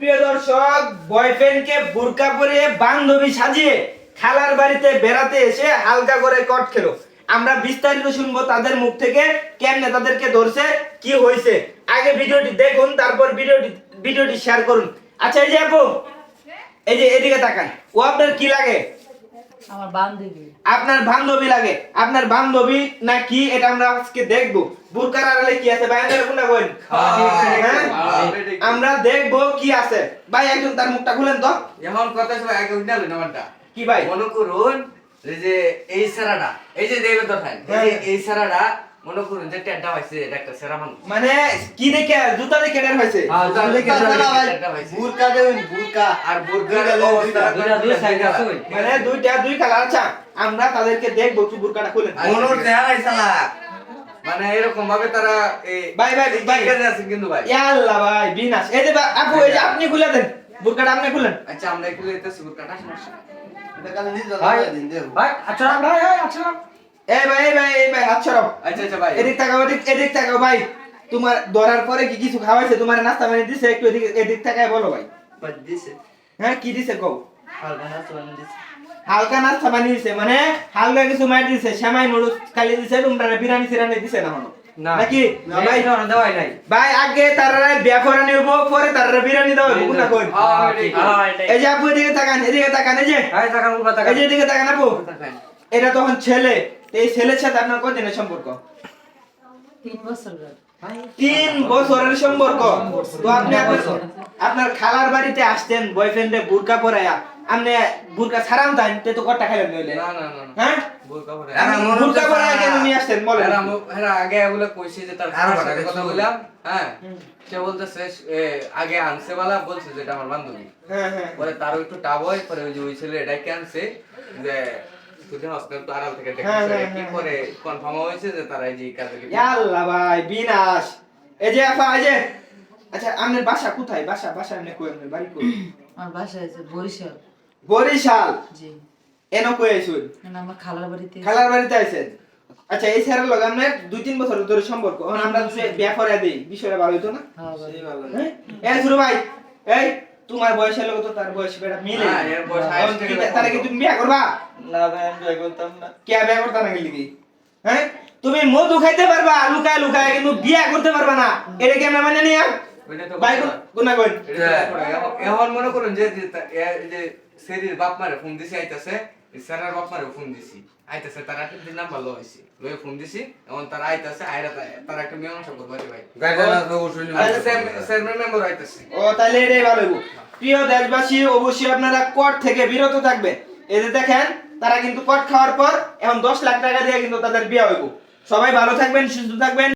সুপ্রিয় দর্শক বয়ফ্রেন্ডকে বোরকা পরিয়ে বান্ধবী সাজিয়ে খালার বাড়িতে বেড়াতে এসে হালকা করে কট খেলো। আমরা বিস্তারিত শুনব তাদের মুখ থেকে, কেমনে তাদেরকে ধরছে, কি হয়েছে। আগে ভিডিওটি দেখুন, তারপর ভিডিওটি ভিডিওটি শেয়ার করুন। আচ্ছা এই যে আপু, এই যে এদিকে তাকান। ও আপনার কি লাগে? আমার বান্ধবী। আপনার বান্ধবী লাগে। আপনার বান্ধবী না কি এটা আমরা আজকে দেখব। বুরকার আড়ালে কি আছে? ভাই আপনারা কোনটা কইন হ্যাঁ? আমরা দেখব কি আছে। ভাই একজন তার মুখটা খুলেন তো। এখন কথা সবাই আগে উঠে আলো নামটা কি ভাই? মনে করুন এই যে এই সারাটা এই যে দেবে তো ভাই এই সারাটা মনে করুন যে হইছে এটা একটা সেরা মানুষ। মানে কি দেখে? জুতা দেখে হ্যাঁ, জুতা দেখে হইছে। বুরকা দেবেন বুরকা। আর দুইটা অবস্থা দুইটা, দুই সাইড আছে মানে দুইটা দুই কালার আচ্ছা আমরা তাদেরকে দেখব কি বুরকাটা মনোর সালা মানে এরকম ভাবে তারা এই ভাই, ভাই, ভাই। কাজে আছে কিন্তু ভাই। ইয়াল্লা ভাই বিনাশ। এই যে আপু এই যে আপনি খুলে দেন। বুরকাটা আপনি খুলেন। আচ্ছা আমরা একটু এটা সুরকাটা সমস্যা এটা কালে নিজে ভাই দিন দেব ভাই আচ্ছা ভাই আচ্ছা। এই ভাই এই ভাই এই ভাই হাত ছড়াও আচ্ছা আচ্ছা ভাই। এদিক তাকাও এদিক এদিক তাকাও ভাই। তোমার ধরার পরে কি কিছু খাওয়াইছে? তোমার নাস্তা পানি দিছে? একটু এদিক এদিক তাকায় বলো ভাই। দিছে। হ্যাঁ কি দিছে কও? হালকা নাস্তা বানিয়ে দিছে। হালকা নাস্তা পানি দিছে মানে হালকা কিছু মার দিছে সেমাই নুডলস খালি দিছে তোমরা বিরিয়ানি সিরানি দিছে না হনো নাকি? ভাই না দেওয়াই নাই। ভাই আগে তারা বিয়া নিব পরে তারা বিরিয়ানি দাও কই হ্যাঁ, ঠিক আছে। হ্যাঁ, এই যে আপু এদিকে তাকান এদিকে তাকান এই যে। ভাই তাকান এই যে এদিকে তাকান আপু। তাকান। এটা তখন ছেলে। এই ছেলের সাথে আপনার কতদিনের সম্পর্ক? তিন বছর তিন বছরের সম্পর্ক? তো আপনি আপনার- আপনার খালার বাড়িতে আসতেন বয়ফ্রেন্ডে বুরকা পরায়া আপনি বুরকা ছাড়াম তাই তে তো কটা খাইলেন নইলে। না না না হ্যাঁ? বোরকা পরে বুরকা পরায়া কেন নিয়ে আসতেন বলেন। এরা আগে এগুলো কইছে যে তার সাথে কথা বললাম হ্যাঁ। সে বলতেছে আগে আনছে বালা বলছে যে এটা আমার বান্ধবী। হ্যাঁ হ্যাঁ। পরে তারও একটু টাব হয় পরে ওই যে ওই ছেলে এটাই আনছে যে তুই হসপিটাল তো আড়াল থেকে কি। করে কনফার্ম হয়েছে যে তারা এই যে কাজে লিপ্ত। ভাই বিনাশ। এই যে আপা এই যে। আচ্ছা আপনার বাসা কোথায়? বাসা বাসা আপনি কই? আপনার বাড়ি কই? আমার বাসায় আছে বরিশাল। বরিশাল? জি। এন কই আইছুন? আমার খালার বাড়িতে খালার বাড়িতে আইছেন? আচ্ছা এই স্যারের লগে দুই তিন বছর ধরে সম্পর্ক। এখন আমরা বিয়া করে দেই বিষয়টা ভালো হইতো না? হ্যাঁ। হ্যাঁ? এই ভাই এই তোমার বয়সের লোক তো তার বয়স বেটা মিলে। হ্যাঁ, তাহলে কি তুমি বিয়া করবা? না ভাই আমি বিয়ে করতাম না। কে বিয়া করতে না গেলি কি? হ্যাঁ? তুমি মধু খাইতে পারবা লুকায় লুকায় কিন্তু বিয়া করতে পারবা না। এটা কি আমরা মানে নিয়া? করে। এখন- মনে করুন যে যে সেরির বাপ মারে ফোন দিছি আইতাছে। স্যারের বাপ মারে ফোন দিছি। আইতাছে তার তারা কিন্তু নাম্বার লো হইছে লয়ে ফোন দিছি। এখন তার আইতাছে আইরা তারা একটা মীমাংসা করবে রে ভাই। স্যার মেম্বার আইতাছে। ও তাহলে এটাই ভালো হইব। প্রিয় দেশবাসী, অবশ্যই আপনারা কর থেকে বিরত থাকবেন। এই যে দেখেন, তারা কিন্তু কট খাওয়ার পর এখন দশ লাখ টাকা দিয়ে কিন্তু তাদের বিয়ে হইব। সবাই ভালো থাকবেন, সুস্থ থাকবেন।